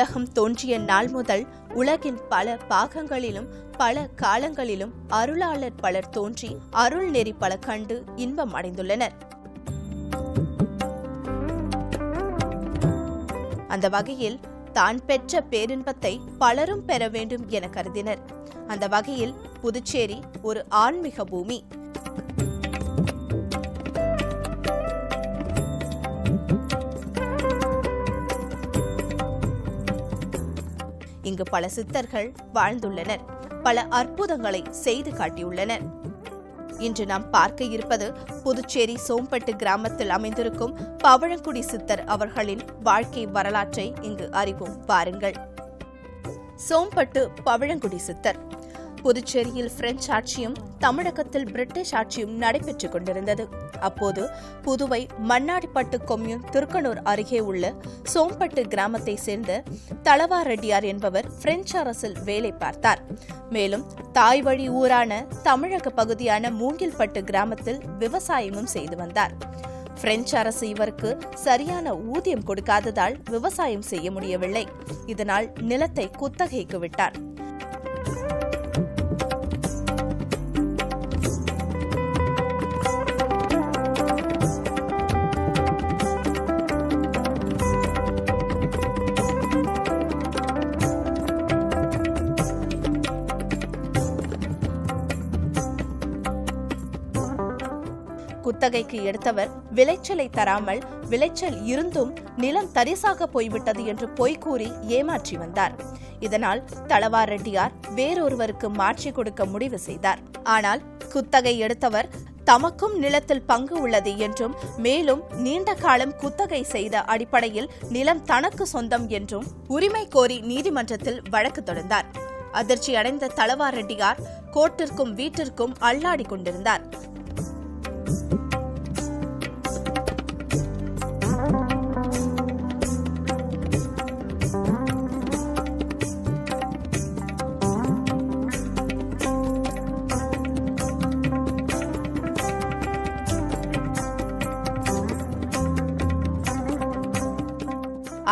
உலகம் தோன்றிய நாள் முதல் உலகின் பல பாகங்களிலும் பல காலங்களிலும் அருளாளர் பலர் தோன்றி அருள் நெறி பல கண்டு இன்பம் அடைந்துள்ளனர். அந்த வகையில் தான் பெற்ற பேரின்பத்தை பலரும் பெற வேண்டும் என கருதினர். அந்த வகையில் புதுச்சேரி ஒரு ஆன்மீக பூமி. இங்கு பல சித்தர்கள் வாழ்ந்துள்ளனர். பல அற்புதங்களை செய்து காட்டியுள்ளனர். இன்று நாம் பார்க்க இருப்பது புதுச்சேரி சோம்பட்டு கிராமத்தில் அமைந்திருக்கும் பவழங்குடி சித்தர் அவர்களின் வாழ்க்கை வரலாற்றை இங்கு அறிவோம். பாருங்கள். சோம்பட்டு பவழங்குடி சித்தர். புதுச்சேரியில் பிரெஞ்சு ஆட்சியும் தமிழகத்தில் பிரிட்டிஷ் ஆட்சியும் நடைபெற்றுக் கொண்டிருந்தது. அப்போது புதுவை மண்ணாடிப்பட்டு கொம்யூன் திருக்கனூர் அருகே உள்ள சோம்பட்டு கிராமத்தை சேர்ந்த தளவா ரெட்டியார் என்பவர் பிரெஞ்சு அரசில் வேலை பார்த்தார். மேலும் தாய் வழி ஊரான தமிழக பகுதியான மூங்கில்பட்டு கிராமத்தில் விவசாயமும் செய்து வந்தார். பிரெஞ்சு அரசு இவருக்கு சரியான ஊதியம் கொடுக்காததால் விவசாயம் செய்ய முடியவில்லை. இதனால் நிலத்தை குத்தகைக்கு விட்டார். குத்தகைக்கு எடுத்தவர் விளைச்சலை தராமல் விளைச்சல் இருந்தும் நிலம் தரிசாக போய்விட்டது என்று பொய் கூறி ஏமாற்றி வந்தார். இதனால் தளவார் ரெட்டியார் வேறொருவருக்கு மாற்றி கொடுக்க முடிவு செய்தார். ஆனால் குத்தகை எடுத்தவர் தமக்கும் நிலத்தில் பங்கு உள்ளது என்றும் மேலும் நீண்ட காலம் குத்தகை செய்த அடிப்படையில் நிலம் தனக்கு சொந்தம் என்றும் உரிமை கோரி நீதிமன்றத்தில் வழக்கு தொடர்ந்தார். அதிர்ச்சி அடைந்த தளவார் ரெட்டியார் கோர்ட்டிற்கும் வீட்டிற்கும் அல்லாடி கொண்டிருந்தார்.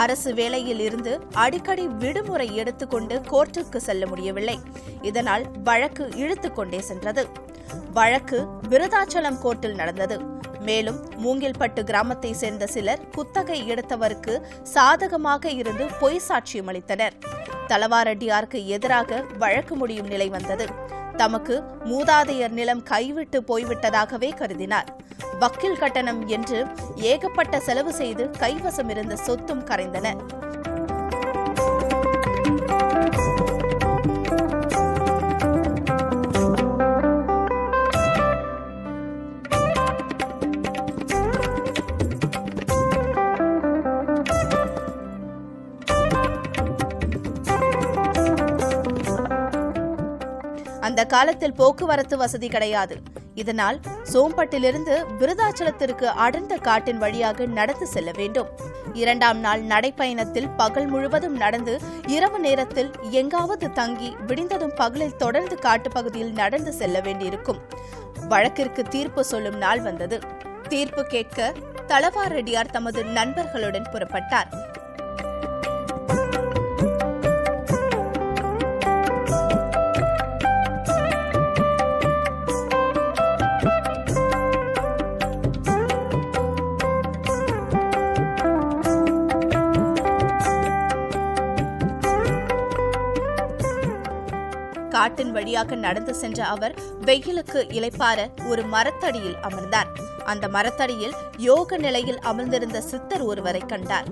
அரசு வேலையில் இருந்து அடிக்கடி விடுமுறை எடுத்துக்கொண்டு கோர்ட்டுக்கு செல்ல முடியவில்லை. இதனால் வழக்கு இழுத்துக்கொண்டே சென்றது. வழக்கு விருதாச்சலம் கோர்ட்டில் நடந்தது. மேலும் மூங்கில்பட்டு கிராமத்தை சேர்ந்த சிலர் குத்தகை எடுத்தவருக்கு சாதகமாக இருந்து பொய் சாட்சியம் அளித்தனர். தலவாரெட்டியாருக்கு எதிராக வழக்கு முடியும் நிலை வந்தது. தமக்கு மூதாதையர் நிலம் கைவிட்டு போய்விட்டதாகவே கருதினார். வக்கீல் கட்டணம் என்று ஏகப்பட்ட செலவு செய்து கைவசம் இருந்த சொத்தும் கரைந்தன. காலத்தில் போக்குவரத்து வசதி கிடையாது. இதனால் சோம்பட்டிலிருந்து விருதாச்சலத்திற்கு அடர்ந்த காட்டின் வழியாக நடந்து செல்ல வேண்டும். இரண்டாம் நாள் நடைப்பயணத்தில் பகல் முழுவதும் நடந்து இரவு நேரத்தில் எங்காவது தங்கி விடிந்ததும் பகலில் தொடர்ந்து காட்டுப்பகுதியில் நடந்து செல்ல வேண்டியிருக்கும். வழக்கிற்கு தீர்ப்பு சொல்லும் நாள் வந்தது. தீர்ப்பு கேட்க தளவார் தமது நண்பர்களுடன் புறப்பட்டார். காட்டின் வழியாக நடந்து சென்ற அவர் வெயிலுக்கு இளைப்பார ஒரு மரத்தடியில் அமர்ந்தார். அந்த மரத்தடியில் யோக நிலையில் அமர்ந்திருந்த சித்தர் ஒருவரை கண்டார்.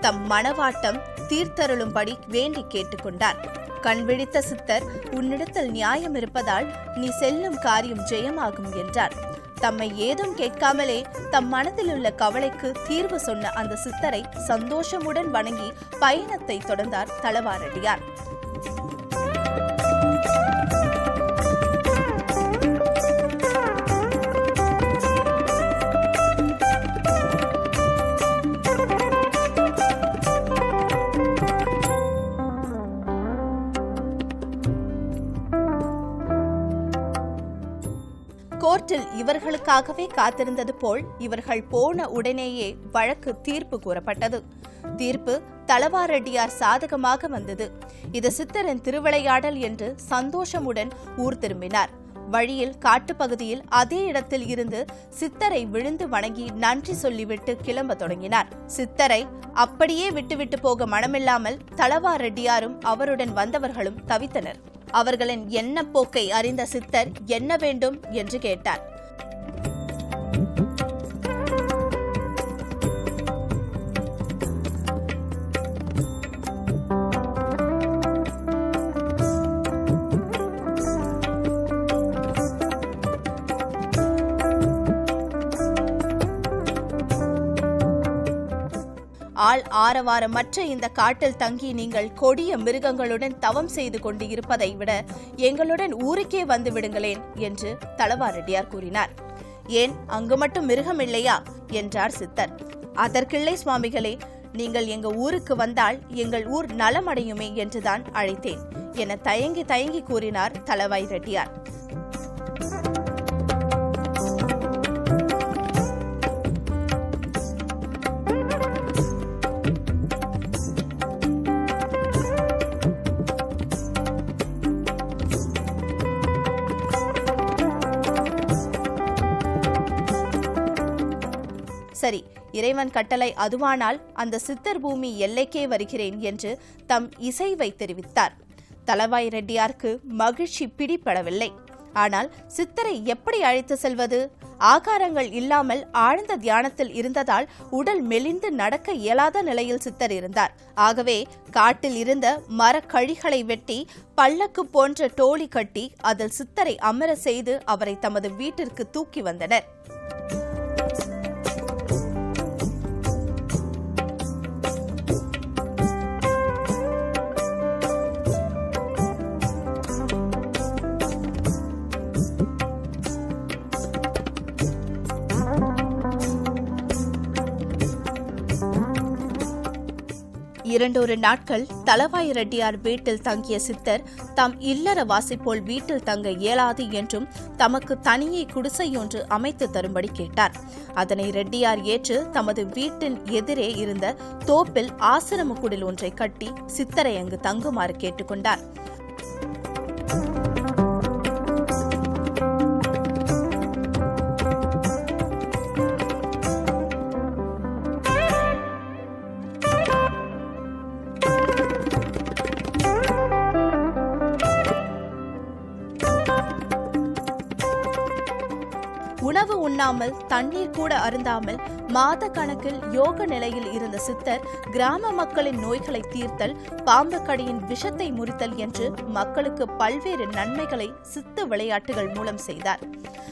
தம் மனவாட்டம் தீர்த்தருளும்படி வேண்டி கேட்டுக்கொண்டார். கண்விழித்த சித்தர் உன்னிடத்தில் நியாயம் இருப்பதால் நீ செல்லும் காரியம் ஜெயமாகும் என்றார். தம்மை ஏதும் கேட்காமலே தம் மனதில் உள்ள கவலைக்கு தீர்வு சொன்ன அந்த சித்தரை சந்தோஷமுடன் வணங்கி பயணத்தை தொடர்ந்தார் தளவாரடியார். இவர்களுக்காகவே காத்திருந்தது போல் இவர்கள் போன உடனேயே வழக்கு தீர்ப்பு கூறப்பட்டது. தீர்ப்பு தளவாரெட்டியார் சாதகமாக வந்தது. இது சித்தரின் திருவிளையாடல் என்று சந்தோஷமுடன் ஊர் திரும்பினார். வழியில் காட்டுப்பகுதியில் அதே இடத்தில் இருந்து சித்தரை விழுந்து வணங்கி நன்றி சொல்லிவிட்டு கிளம்ப தொடங்கினார். சித்தரை அப்படியே விட்டுவிட்டு போக மனமில்லாமல் தளவா ரெட்டியாரும் அவருடன் வந்தவர்களும் தவித்தனர். அவர்களின் எண்ணப்போக்கை போக்கை அறிந்த சித்தர் என்ன வேண்டும் என்று கேட்டார். ஆள் ஆரவாரமற்ற இந்த காட்டில் தங்கி நீங்கள் கொடிய மிருகங்களுடன் தவம் செய்து கொண்டு இருப்பதை விட எங்களுடன் ஊருக்கே வந்து விடுங்களேன் என்று தளவாரெட்டியார் கூறினார். ஏன் அங்கு மட்டும் மிருகம் இல்லையா என்றார் சித்தர். அதற்கில்லை சுவாமிகளே நீங்கள் எங்க ஊருக்கு வந்தால் எங்கள் ஊர் நலமடையுமே என்றுதான் அழைத்தேன் என தயங்கி தயங்கி கூறினார் தளவாய் ரெட்டியார். இறைவன் கட்டளை அதுவானால் அந்த சித்தர் பூமி எல்லைக்கே வருகிறேன் என்று தம் இசைவை தெரிவித்தார். தலவாய் ரெட்டியாருக்கு மகிழ்ச்சி பிடிபடவில்லை. ஆனால் சித்தரை எப்படி அழைத்து செல்வது? ஆகாரங்கள் இல்லாமல் ஆழ்ந்த தியானத்தில் இருந்ததால் உடல் மெலிந்து நடக்க இயலாத நிலையில் சித்தர் இருந்தார். ஆகவே காட்டில் இருந்த மரக்கழிகளை வெட்டி பல்லக்கு போன்ற டோலி கட்டி அதில் சித்தரை அமர செய்து அவரை தமது வீட்டிற்கு தூக்கி வந்தனர். இரண்டொரு நாட்கள் தலவாய் ரெட்டியார் வீட்டில் தங்கிய சித்தர் தாம் இல்லற வாசிப்போல் வீட்டில் தங்க இயலாது என்றும் தமக்கு தனியே குடிசையொன்று அமைத்து தரும்படி கேட்டார். அதனை ரெட்டியார் ஏற்று தமது வீட்டின் எதிரே இருந்த தோப்பில் ஆசிரம குடில் ஒன்றை கட்டி சித்தரை அங்கு தங்குமாறு கேட்டுக்கொண்டார் உண்ணாமல் தண்ணீர் கூட அருந்தாமல் மாத கணக்கில் யோக நிலையில் இருந்த சித்தர் கிராம மக்களின் நோய்களை தீர்த்தல் பாம்பு கடியின் விஷத்தை முறித்தல் என்று மக்களுக்கு பல்வேறு நன்மைகளை சித்து விளையாட்டுகள் மூலம் செய்தார்.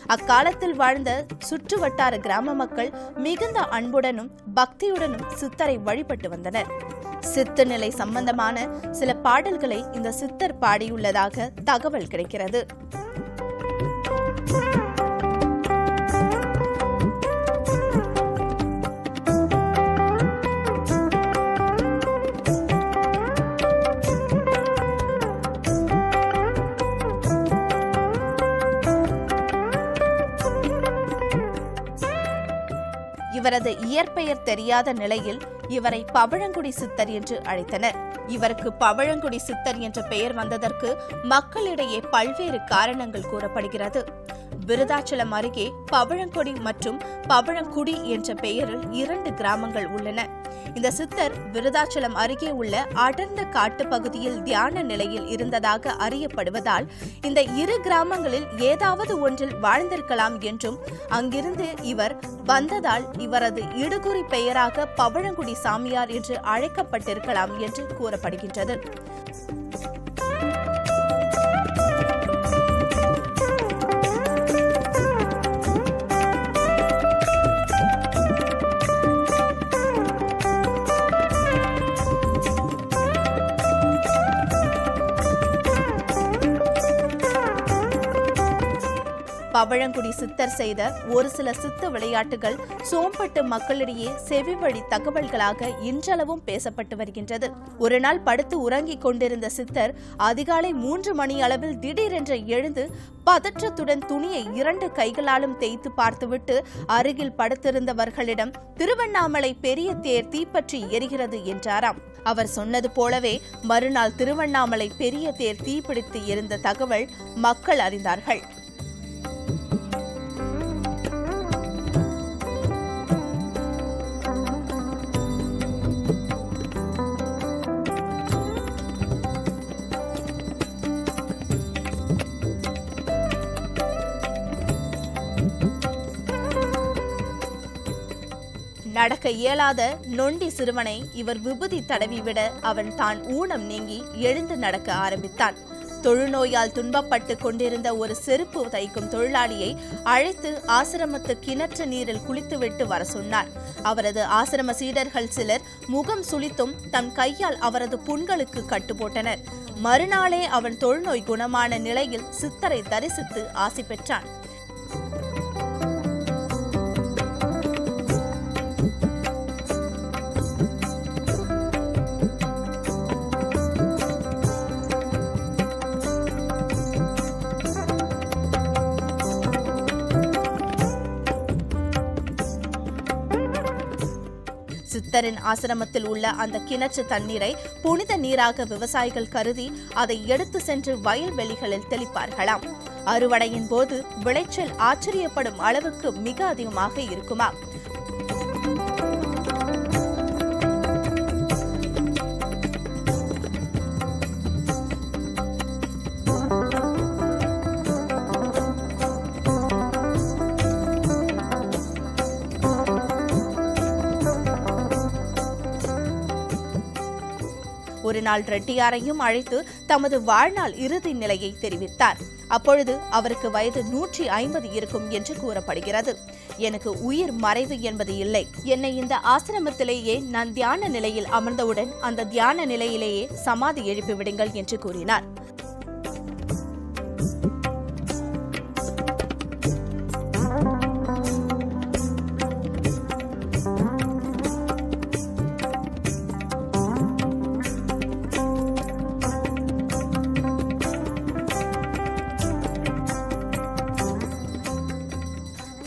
அக்காலத்தில் வாழ்ந்த சுற்று வட்டார கிராம மக்கள் மிகுந்த அன்புடனும் பக்தியுடனும் சித்தரை வழிபட்டு வந்தனர். சித்து நிலை சம்பந்தமான சில பாடல்களை இந்த சித்தர் பாடியுள்ளதாக தகவல் கிடைக்கிறது. இவரது இயற்பெயர் தெரியாத நிலையில் இவரை பவழங்குடி சித்தர் என்று அழைத்தனர். இவருக்கு பவழங்குடி சித்தர் என்ற பெயர் வந்ததற்கு மக்களிடையே பல்வேறு காரணங்கள் கூறப்படுகிறது. விருதாச்சலம் அருகே பவழங்குடி மற்றும் பவழங்குடி என்ற பெயரில் இரண்டு கிராமங்கள் உள்ளன. இந்த சித்தர் விருதாச்சலம் அருகே உள்ள அடர்ந்த காட்டு பகுதியில் தியான நிலையில் இருந்ததாக அறியப்படுவதால் இந்த இரு கிராமங்களில் ஏதாவது ஒன்றில் வாழ்ந்திருக்கலாம் என்றும் அங்கிருந்து இவர் வந்ததால் இவரது இடுகுறி பெயராக பவழங்குடி சாமியார் என்று அழைக்கப்பட்டிருக்கலாம் என்று கூறப்படுகின்றது. பவழங்குடி சித்தர் செய்த ஒரு சில சித்த விளையாட்டுகள் சோம்பட்டு மக்களிடையே செவிவழி தகவல்களாக இன்றளவும் பேசப்பட்டு வருகின்றது. ஒரு நாள் படுத்து உறங்கிக் கொண்டிருந்த சித்தர் அதிகாலை மூன்று மணி அளவில் திடீரென்று எழுந்து பதற்றத்துடன் துணியை இரண்டு கைகளாலும் தேய்த்து பார்த்துவிட்டு அருகில் படுத்திருந்தவர்களிடம் திருவண்ணாமலை பெரிய தேர் தீப்பற்றி எரிகிறது என்றாராம். அவர் சொன்னது போலவே மறுநாள் திருவண்ணாமலை பெரிய தேர் தீப்பிடித்து எரிந்த தகவல் மக்கள் அறிந்தார்கள். நடக்க இயலாத நொண்டி சிறுவனை இவர் விபூதி தடவிவிட அவன் தான் ஊனம் நீங்கி எழுந்து நடக்க ஆரம்பித்தான். தொழுநோயால் துன்பப்பட்டு கொண்டிருந்த ஒரு செருப்பு தைக்கும் தொழிலாளியை அழைத்து ஆசிரமத்து கிணற்று நீரில் குளித்துவிட்டு வர சொன்னார். அவரது ஆசிரம சீடர்கள் சிலர் முகம் சுளித்தும் தம் கையால் அவரது புண்களுக்கு கட்டு போட்டனர் மறுநாளே அவன் தொழுநோய் குணமான நிலையில் சித்தரை தரிசித்து ஆசி பெற்றான். சித்தரின் ஆசிரமத்தில் உள்ள அந்த கிணற்று தண்ணீரை புனித நீராக விவசாயிகள் கருதி அதை எடுத்து சென்று வயல்வெளிகளில் தெளிப்பார்களாம். அறுவடையின் போது விளைச்சல் ஆச்சரியப்படும் அளவுக்கு மிக அதிகமாக இருக்குமாம். ஒருநாள் ரெட்டியாரையும் அழைத்து தமது வாழ்நாள் இறுதி நிலையை தெரிவித்தார். அப்பொழுது அவருக்கு வயது நூற்றி ஐம்பது இருக்கும் என்று கூறப்படுகிறது. எனக்கு உயிர் மறைவு என்பது இல்லை. என்னை இந்த ஆசிரமத்திலேயே நான் தியான நிலையில் அமர்ந்தவுடன் அந்த தியான நிலையிலேயே சமாதி எழுப்பிவிடுங்கள் என்று கூறினார்.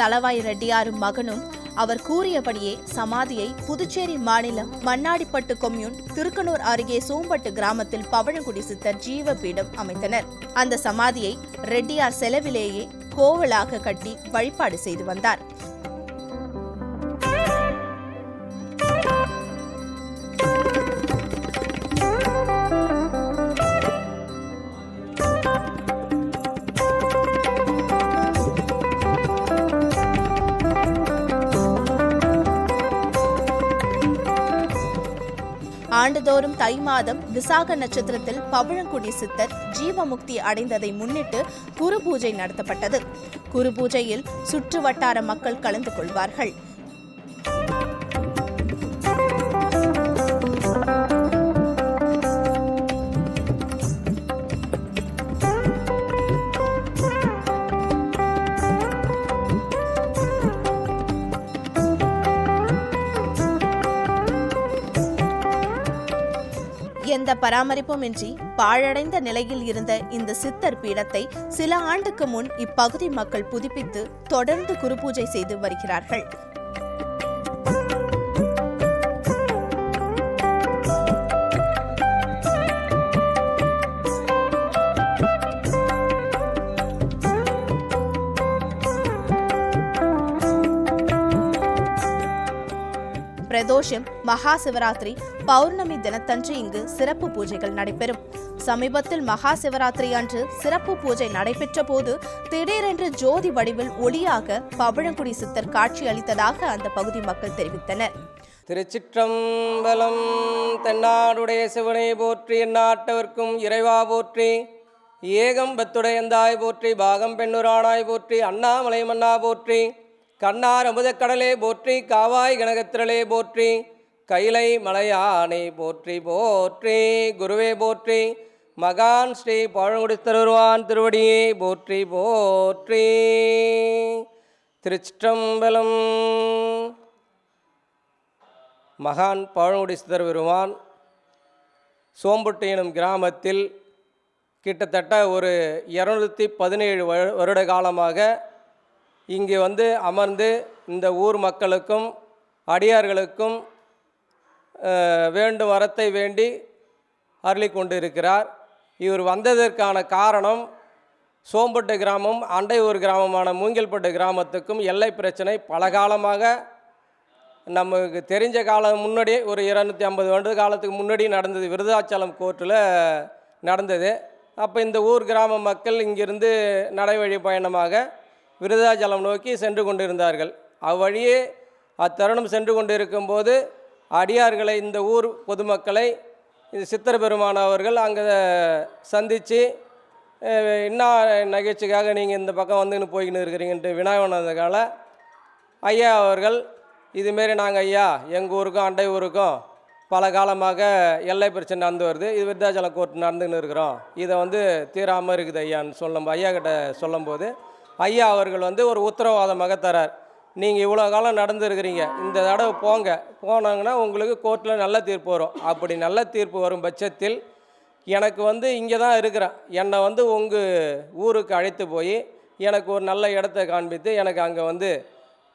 தளவாய் ரெட்டியாரும் மகனும் அவர் கூறியபடியே சமாதியை புதுச்சேரி மாநிலம் மண்ணாடிப்பட்டு கொம்யூன் திருக்கனூர் அருகே சோம்பட்டு கிராமத்தில் பவழங்குடி சித்தர் ஜீவபீடம் அமைத்தனர். அந்த சமாதியை ரெட்டியார் செலவிலேயே கோவலாக கட்டி வழிபாடு செய்து வந்தார். ஆண்டுதோறும் தை மாதம் விசாக நட்சத்திரத்தில் பவழங்குடி சித்தர் ஜீவமுக்தி அடைந்ததை முன்னிட்டு குரு பூஜை நடத்தப்பட்டது. குரு பூஜையில் சுற்று வட்டார மக்கள் கலந்து கொள்வார்கள். எந்த பராமரிப்புமின்றி பாழடைந்த நிலையில் இருந்த இந்த சித்தர் பீடத்தை சில ஆண்டுக்கு முன் இப்பகுதி மக்கள் புதுப்பித்து தொடர்ந்து குருபூஜை செய்து வருகிறார்கள். பிரதோஷம் மகா சிவராத்திரி பௌர்ணமி தினத்தன்று இங்கு சிறப்பு பூஜைகள் நடைபெறும். சமீபத்தில் மகா சிவராத்திரி அன்று சிறப்பு பூஜை நடைபெற்ற போது திடீரென்று ஜோதி வடிவில் ஒளியாக பவழங்குடி சித்தர் காட்சி அளித்ததாக அந்த பகுதி மக்கள் தெரிவித்தனர். திருச்சிற்றம்பலம் தென்னாடுடைய சிவனை போற்றி எந்நாட்டவர்க்கும் இறைவா போற்றி ஏகம் பத்துடையந்தாய் போற்றி பாகம் பெண்ணுரானாய் போற்றி அண்ணாமலை மன்னா போற்றி கண்ணார் அமுதக்கடலே போற்றி காவாய் கனகத்திரளே போற்றி கைலை மலையானை போற்றி போற்றி குருவே போற்றி மகான் ஸ்ரீ பழங்குடித்தருவான் திருவடியை போற்றி போற்றி. திருச்சிற்றம்பலம். மகான் பழங்குடிஸ்தர் பெருமான் சோம்புட்டு எனும் கிராமத்தில் கிட்டத்தட்ட ஒரு இரநூத்தி பதினேழு வருட காலமாக இங்கே வந்து அமர்ந்து இந்த ஊர் மக்களுக்கும் அடியார்களுக்கும் வேண்டும் வரத்தை வேண்டி அருளி கொண்டிருக்கிறார். இவர் வந்ததற்கான காரணம் சோம்பட்டு கிராமம் அண்டை ஊர் கிராமமான மூங்கில்பட்டு கிராமத்துக்கும் எல்லை பிரச்சனை பல காலமாக நமக்கு தெரிஞ்ச காலம் முன்னாடியே ஒரு இருநூத்தி ஐம்பது வருட காலத்துக்கு முன்னாடி நடந்தது விருதாச்சலம் கோர்ட்டில் நடந்தது. அப்போ இந்த ஊர் கிராம மக்கள் இங்கிருந்து நடைவழி பயணமாக விருதாச்சலம் நோக்கி சென்று கொண்டிருந்தார்கள். அவ்வழியே அத்தருணம் சென்று கொண்டிருக்கும்போது அடியார்களை இந்த ஊர் பொதுமக்களை இந்த சித்திர பெருமான் அவர்கள் அங்கே சந்தித்து என்ன நகைச்சுக்காக நீங்கள் இந்த பக்கம் வந்துன்னு போய்க்கின்னு இருக்கிறீங்கன்ட்டு விநாயகனதுக்கால ஐயா அவர்கள் இதுமாரி நாங்கள் ஐயா எங்கள் ஊருக்கும் அண்டை ஊருக்கும் பல காலமாக எல்லை பிரச்சனை நடந்து வருது. இது விருத்தாச்சலம் கோர்ட் நடந்துன்னு இருக்கிறோம். இதை வந்து தீராமல் இருக்குது ஐயான்னு சொல்லும் ஐயா கிட்ட சொல்லும்போது ஐயா அவர்கள் வந்து ஒரு உத்தரவாதமாக தரார். நீங்கள் இவ்வளோ காலம் நடந்துருக்கிறீங்க இந்த தடவை போங்க. போனாங்கன்னா உங்களுக்கு கோர்ட்டில் நல்ல தீர்ப்பு வரும். அப்படி நல்ல தீர்ப்பு வரும் பட்சத்தில் எனக்கு வந்து இங்கே தான் இருக்கிறேன். என்னை வந்து உங்கள் ஊருக்கு அழைத்து போய் எனக்கு ஒரு நல்ல இடத்த காண்பித்து எனக்கு அங்கே வந்து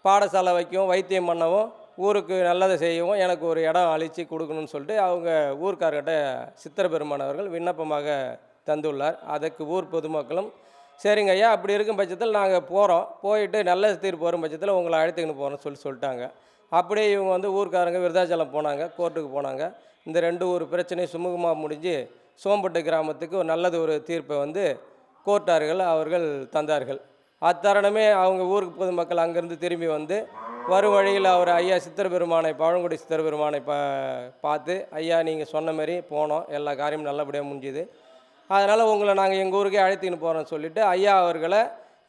பாடசாலை வைக்கவும் வைத்தியம் பண்ணவும் ஊருக்கு நல்லதை செய்யவும் எனக்கு ஒரு இடம் அழித்து கொடுக்கணும்னு சொல்லிட்டு அவங்க ஊர்க்காரர்கிட்ட சித்திர பெருமானவர்கள் விண்ணப்பமாக தந்துள்ளார். அதற்கு ஊர் பொதுமக்களும் சரிங்க ஐயா அப்படி இருக்கும் பட்சத்தில் நாங்கள் போகிறோம் போயிட்டு நல்ல தீர்ப்பு வரும் பட்சத்தில் உங்களை அழைத்துக்கின்னு போகிறோம்னு சொல்லி சொல்லிட்டாங்க. அப்படியே இவங்க வந்து ஊர்க்காரங்க விருதாச்சலம் போனாங்க கோர்ட்டுக்கு போனாங்க. இந்த ரெண்டு ஊர் பிரச்சனையும் சுமூகமாக முடிஞ்சு சோம்பட்டு கிராமத்துக்கு ஒரு நல்லது ஒரு தீர்ப்பை வந்து கோர்ட்டார்கள் அவர்கள் தந்தார்கள். அத்தருணமே அவங்க ஊருக்கு பொதுமக்கள் அங்கேருந்து திரும்பி வந்து வரும் வழியில் அவர் ஐயா சித்திர பெருமானை பழங்குடி சித்திர பெருமானை பா பார்த்து ஐயா நீங்கள் சொன்ன மாதிரி போனோம். எல்லா காரியமும் நல்லபடியாக முடிஞ்சுது. அதனால் உங்களை நாங்கள் எங்கள் ஊருக்கே அழைத்துன்னு போகிறோம்னு சொல்லிட்டு ஐயா அவர்களை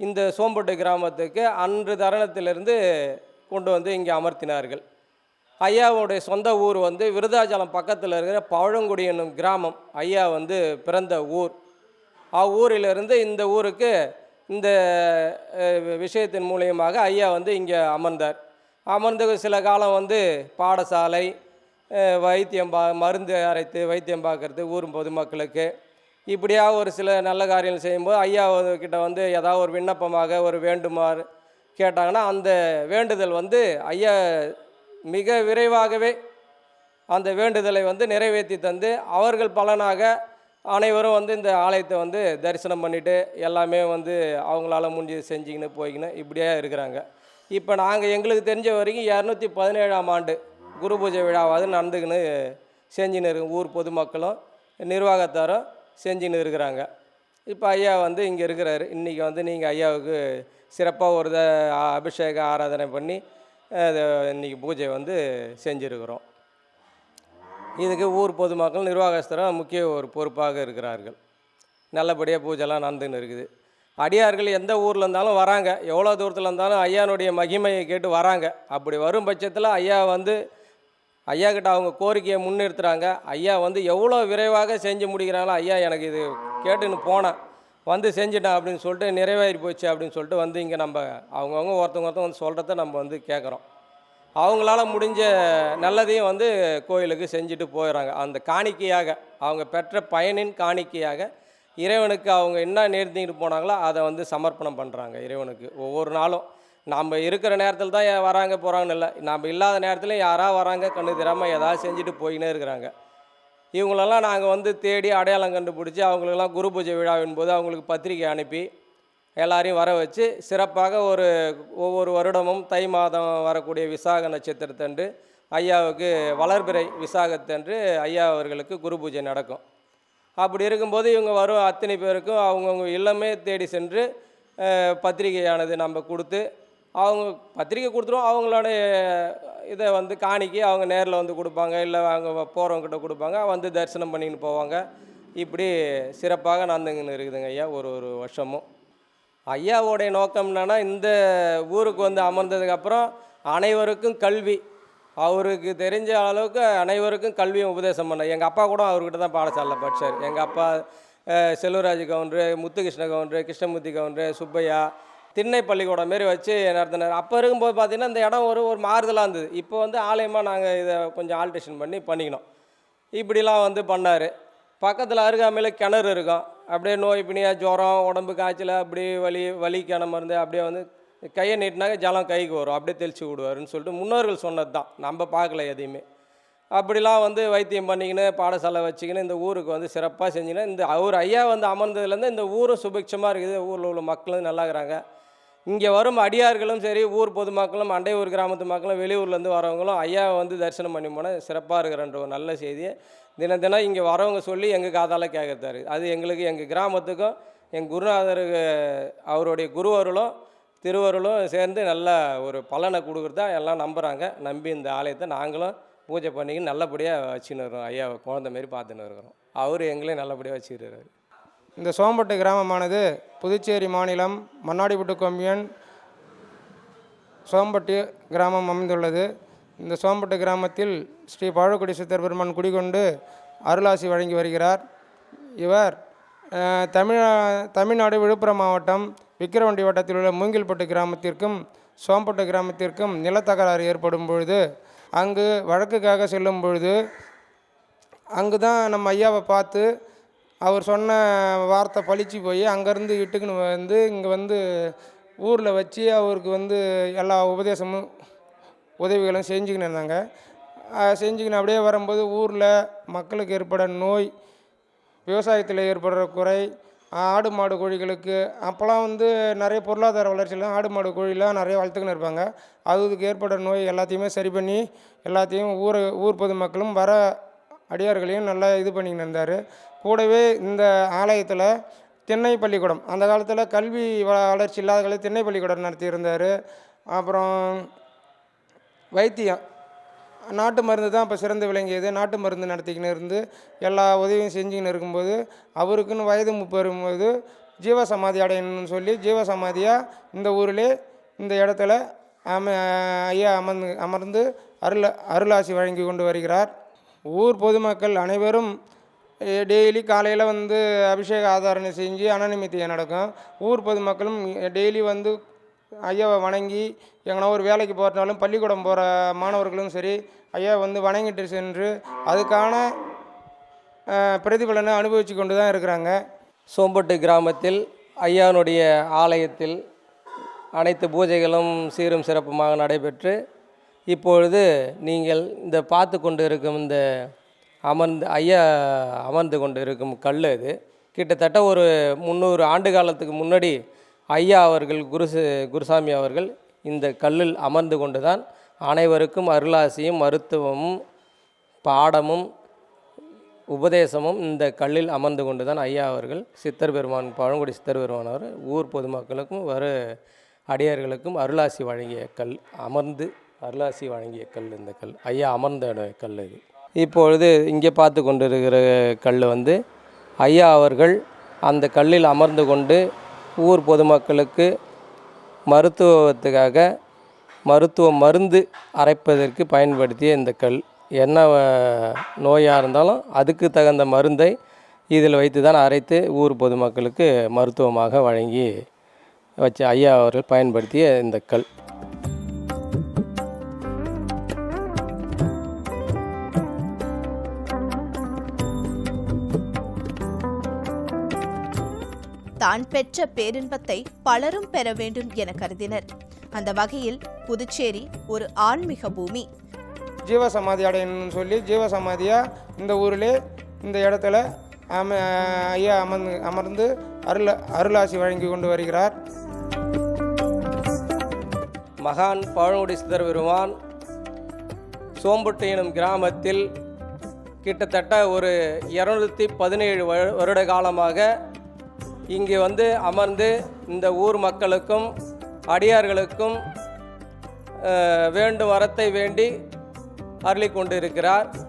இந்த சோம்பட்டு கிராமத்துக்கு அன்று தருணத்திலிருந்து கொண்டு வந்து இங்கே அமர்த்தினார்கள். ஐயாவுடைய சொந்த ஊர் வந்து விருதாச்சலம் பக்கத்தில் இருக்கிற பழங்குடி என்னும் கிராமம். ஐயா வந்து பிறந்த ஊர். அவ்வூரிலிருந்து இந்த ஊருக்கு இந்த விஷயத்தின் மூலியமாக ஐயா வந்து இங்கே அமர்ந்தார். அமர்ந்து சில காலம் வந்து பாடசாலை வைத்தியம் பா மருந்து அரைத்து வைத்தியம் பார்க்கறது ஊர் பொதுமக்களுக்கு. இப்படியா ஒரு சில நல்ல காரியங்கள் செய்யும்போது ஐயா கிட்ட வந்து ஏதாவது ஒரு விண்ணப்பமாக ஒரு வேண்டுமாறு கேட்டாங்கன்னா அந்த வேண்டுதல் வந்து ஐயா மிக விரைவாகவே அந்த வேண்டுதலை வந்து நிறைவேற்றி தந்து அவர்கள் பலனாக அனைவரும் வந்து இந்த ஆலயத்தை வந்து தரிசனம் பண்ணிவிட்டு எல்லாமே வந்து அவங்களால முடிஞ்சு செஞ்சுக்கின்னு போய்க்கின்னு இப்படியே இருக்கிறாங்க. இப்போ நாங்கள் எங்களுக்கு தெரிஞ்ச வரைக்கும் இரநூத்தி பதினேழாம் ஆண்டு குரு பூஜை விழாவாவது நடந்துக்கின்னு செஞ்சுன்னு இருக்கு ஊர் பொதுமக்களும் நிர்வாகத்தாரும். செஞ்சுன்னு இருக்கிறாங்க. இப்போ ஐயா வந்து இங்கே இருக்கிறாரு. இன்றைக்கி வந்து நீங்கள் ஐயாவுக்கு சிறப்பாக ஒரு அபிஷேக ஆராதனை பண்ணி இன்றைக்கி இன்னைக்கு பூஜை வந்து செஞ்சுருக்கிறோம். இதுக்கு ஊர் பொதுமக்கள் நிர்வாகஸ்தரம் முக்கிய ஒரு பொறுப்பாக இருக்கிறார்கள். நல்லபடியாக பூஜைலாம் நடந்துன்னு இருக்குது. அடியார்கள் எந்த ஊரில் இருந்தாலும் வராங்க. எவ்வளோ தூரத்தில் இருந்தாலும் ஐயானுடைய மகிமையை கேட்டு வராங்க. அப்படி வரும் பட்சத்தில் ஐயா வந்து ஐயா கிட்ட அவங்க கோரிக்கையை முன்னிறுத்துறாங்க. ஐயா வந்து எவ்வளோ விரைவாக செஞ்சு முடிக்கிறாங்களோ ஐயா எனக்கு இது கேட்டுன்னு போனேன். வந்து செஞ்சுட்டேன் அப்படின்னு சொல்லிட்டு நிறைவேறி போச்சு அப்படின்னு சொல்லிட்டு வந்து இங்கே நம்ம அவங்கவுங்க ஒருத்தவங்க ஒருத்தவங்க வந்து சொல்கிறத நம்ம வந்து கேட்குறோம் அவங்களால முடிஞ்ச நல்லதையும் வந்து கோயிலுக்கு செஞ்சுட்டு போயிடுறாங்க அந்த காணிக்கையாக அவங்க பெற்ற பயனின் காணிக்கையாக இறைவனுக்கு அவங்க என்ன நேர்த்திக்கிட்டு போனாங்களோ அதை வந்து சமர்ப்பணம் பண்ணுறாங்க இறைவனுக்கு. ஒவ்வொரு நாளும் நம்ம இருக்கிற நேரத்தில் தான் வராங்க போகிறாங்கன்னு இல்லை. நம்ம இல்லாத நேரத்தில் யாராவது வராங்க கண்ணு தெரியாமல் ஏதாவது செஞ்சுட்டு போயின்னே இருக்கிறாங்க. இவங்களெல்லாம் நாங்கள் வந்து தேடி அடையாளம் கண்டுபிடிச்சி அவங்களுக்கெல்லாம் குரு பூஜை விழாவின் போது அவங்களுக்கு பத்திரிக்கை அனுப்பி எல்லாரையும் வர வச்சு சிறப்பாக ஒரு ஒவ்வொரு வருடமும் தை மாதம் வரக்கூடிய விசாக நட்சத்திரத்தன்று ஐயாவுக்கு வளர்பிறை விசாகத்தன்று ஐயா அவர்களுக்கு குரு பூஜை நடக்கும். அப்படி இருக்கும்போது இவங்க வரும் அத்தனை பேருக்கும் அவங்கவுங்க இல்லமே தேடி சென்று பத்திரிகையானது நம்ம கொடுத்து அவங்க பத்திரிக்கை கொடுத்துருவோம். அவங்களோட இதை வந்து காணிக்கி அவங்க நேரில் வந்து கொடுப்பாங்க. இல்லை அவங்க போகிறவங்ககிட்ட கொடுப்பாங்க. வந்து தரிசனம் பண்ணின்னு போவாங்க. இப்படி சிறப்பாக நடந்துங்கன்னு இருக்குதுங்க ஐயா ஒரு ஒரு வருஷமும். ஐயாவோடைய நோக்கம் என்னென்னா இந்த ஊருக்கு வந்து அமர்ந்ததுக்கப்புறம் அனைவருக்கும் கல்வி. அவருக்கு தெரிஞ்ச அளவுக்கு அனைவருக்கும் கல்வியும் உபதேசம் பண்ண. எங்கள் அப்பா கூட அவர்கிட்ட தான் பாடசாலை படித்தார் எங்கள் அப்பா செல்வராஜ் கவுண்டரு முத்துகிருஷ்ண கவுண்டரு கிருஷ்ணமூர்த்தி கவுண்டரு சுப்பையா திண்ணை பள்ளிக்கூடம் மாரி வச்சு நடத்தினார். அப்போ இருக்கும்போது பார்த்தீங்கன்னா இந்த இடம் ஒரு ஒரு மாறுதலாக இருந்தது. இப்போ வந்து ஆலயமாக நாங்கள் இதை கொஞ்சம் ஆல்ட்ரேஷன் பண்ணி பண்ணிக்கணும். இப்படிலாம் வந்து பண்ணார். பக்கத்தில் அருகாமையில் கிணறு இருக்கும். அப்படியே நோய் பிணியாக ஜுரம் உடம்பு காய்ச்சல் அப்படியே வலி வலிக்கான மருந்து அப்படியே வந்து கையை நீட்டினாக்க ஜலம் கைக்கு வரும். அப்படியே தெளிச்சு விடுவாருன்னு சொல்லிட்டு முன்னோர்கள் சொன்னது தான் நம்ம பார்க்கல எதையுமே. அப்படிலாம் வந்து வைத்தியம் பண்ணிக்கின்னு பாடசாலை வச்சுக்கின்னு இந்த ஊருக்கு வந்து சிறப்பாக செஞ்சுக்கின்னு இந்த அவர் ஐயா வந்து அமர்ந்ததுலேருந்து இந்த ஊரும் சுபிக்ஷமாக இருக்குது. ஊரில் உள்ள மக்களும் நல்லா இருக்கிறாங்க. இங்கே வரும் அடியார்களும் சரி ஊர் பொதுமக்களும் அண்டை ஊர் கிராமத்து மக்களும் வெளியூர்லேருந்து வரவங்களும் ஐயாவை வந்து தரிசனம் பண்ணி போனால் சிறப்பாக இருக்கிறன்ற ஒரு நல்ல செய்தியை தினம் தினம் இங்கே வரவங்க சொல்லி எங்கள் காதால் கேட்கறதாரு அது எங்களுக்கு எங்கள் கிராமத்துக்கும் எங்கள் குருநாதருக்கு அவருடைய குருவருளும் திருவருளும் சேர்ந்து நல்ல ஒரு பலனை கொடுக்குறதா எல்லாம் நம்புகிறாங்க நம்பி இந்த ஆலயத்தை நாங்களும் பூஜை பண்ணிக்கின்னு நல்லபடியாக வச்சுன்னு இருக்கிறோம். ஐயாவை குழந்த மாரி பார்த்துன்னு இருக்கிறோம். அவர் எங்களையும் நல்லபடியாக வச்சுருக்காரு இந்த சோம்பட்டு கிராமமானது புதுச்சேரி மாநிலம் மண்ணாடிப்பட்டு கொம்பியன் சோம்பட்டு கிராமம் அமைந்துள்ளது. இந்த சோம்பட்டு கிராமத்தில் ஸ்ரீ பழக்குடி சித்தர் பெருமான் குடிகொண்டு அருளாசி வழங்கி வருகிறார். இவர் தமிழ தமிழ் தமிழ்நாடு விழுப்புரம் மாவட்டம் விக்கிரவண்டி வட்டத்தில் உள்ள மூங்கில்பட்டு கிராமத்திற்கும் சோம்பட்டு கிராமத்திற்கும் நிலத்தகராறு ஏற்படும் பொழுது அங்கு வழக்குக்காக செல்லும் பொழுது அங்கு தான் நம்ம ஐயாவை பார்த்து அவர் சொன்ன வார்த்தை பழிச்சு போய் அங்கேருந்து இட்டுக்குன்னு வந்து இங்கே வந்து ஊரில் வச்சு அவருக்கு வந்து எல்லா உபதேசமும் உதவிகளும் செஞ்சுக்கின்னு இருந்தாங்க. செஞ்சுக்கின்னு அப்படியே வரும்போது ஊரில் மக்களுக்கு ஏற்பட நோய் விவசாயத்தில் ஏற்படுற குறை ஆடு மாடு கோழிகளுக்கு அப்போல்லாம் வந்து நிறைய பொருளாதார வளர்ச்சியெல்லாம் ஆடு மாடு கோழிலாம் நிறைய வளர்த்துக்கின்னு இருப்பாங்க. அதுக்கு ஏற்படுற நோய் எல்லாத்தையுமே சரி பண்ணி எல்லாத்தையும் ஊர் ஊர் பொதுமக்களும் வர அடியார்களையும் நல்லா இது பண்ணிக்கின்னு இருந்தார். கூடவே இந்த ஆலயத்தில் திண்ணை பள்ளிக்கூடம். அந்த காலத்தில் கல்வி வளர்ச்சி இல்லாத காலத்தில் திண்ணை பள்ளிக்கூடம் நடத்தியிருந்தார். அப்புறம் வைத்தியம். நாட்டு மருந்து தான் இப்போ சிறந்து விளங்கியது. நாட்டு மருந்து நடத்திக்கின்னு இருந்து எல்லா உதவியும் செஞ்சுக்கின்னு இருக்கும்போது அவருக்குன்னு வயது முப்பெறும்போது ஜீவசமாதி அடையணும்னு சொல்லி ஜீவசமாதியாக இந்த ஊரிலே இந்த இடத்துல அம ஐயா அமர்ந்து அமர்ந்து அருள் அருளாசி வழங்கி கொண்டு வருகிறார். ஊர் பொதுமக்கள் அனைவரும் டெய்லி காலையில் வந்து அபிஷேக ஆதாரணை செஞ்சு அனநிமித்தியை நடக்கும். ஊர் பொதுமக்களும் டெய்லி வந்து ஐயாவை வணங்கி எங்கன்னா ஒரு வேலைக்கு போகிறனாலும் பள்ளிக்கூடம் போகிற மாணவர்களும் சரி ஐயா வந்து வணங்கிட்டு சென்று அதுக்கான பிரதிபலனை அனுபவித்து கொண்டு தான் இருக்கிறாங்க. சோம்பட்டு கிராமத்தில் ஐயானுடைய ஆலயத்தில் அனைத்து பூஜைகளும் சீரும் சிறப்புமாக நடைபெற்று இப்பொழுது நீங்கள் இந்த பார்த்து கொண்டு இருக்கும் இந்த அமர்ந்து ஐயா அமர்ந்து கொண்டு இருக்கும் கல் இது. கிட்டத்தட்ட ஒரு முந்நூறு ஆண்டு காலத்துக்கு முன்னாடி ஐயா அவர்கள் குருசு குருசாமி அவர்கள் இந்த கல்லில் அமர்ந்து கொண்டு தான் அனைவருக்கும் அருளாசியும் மருத்துவமும் பாடமும் உபதேசமும் இந்த கல்லில் அமர்ந்து கொண்டு தான் ஐயா அவர்கள் சித்தர் பெருமான் பழங்குடி சித்தர் பெருமான் அவர் ஊர் பொதுமக்களுக்கும் வர அடியார்களுக்கும் அருளாசி வழங்கிய கல் அமர்ந்து அருளாசி வழங்கிய கல் இந்த கல் ஐயா அமர்ந்த கல் இது. இப்பொழுது இங்கே பார்த்து கொண்டிருக்கிற கல் வந்து ஐயா அவர்கள் அந்த கல்லில் அமர்ந்து கொண்டு ஊர் பொதுமக்களுக்கு மருத்துவத்துக்காக மருத்துவ மருந்து அரைப்பதற்கு பயன்படுத்திய இந்த கல். என்ன நோயாக இருந்தாலும் அதுக்கு தகுந்த மருந்தை இதில் வைத்து தான் அரைத்து ஊர் பொதுமக்களுக்கு மருத்துவமாக வழங்கி வச்ச ஐயா அவர்கள் பயன்படுத்திய இந்த கல். தான் பெற்ற பேரின்பத்தை பலரும் பெற வேண்டும் என கருதினர். அந்த வகையில் புதுச்சேரி ஒரு ஆன்மீக பூமி. ஜீவசமாதி அடையணும்னு சொல்லி ஜீவசமாதியாக இந்த ஊரிலே இந்த இடத்துல அம ஐயா அமர்ந்து அமர்ந்து அருள் அருளாசி வழங்கி கொண்டு வருகிறார். மகான் பழங்குடி சித்தர் பெருமான் சோம்பட்டு எனும் கிராமத்தில் கிட்டத்தட்ட ஒரு இரநூத்தி பதினேழு வரு- வருட காலமாக இங்கே வந்து அமர்ந்து இந்த ஊர் மக்களுக்கும் அடியார்களுக்கும் வேண்டும் வரத்தை வேண்டி அருளிக் கொண்டிருக்கிறார். இருக்கிறார்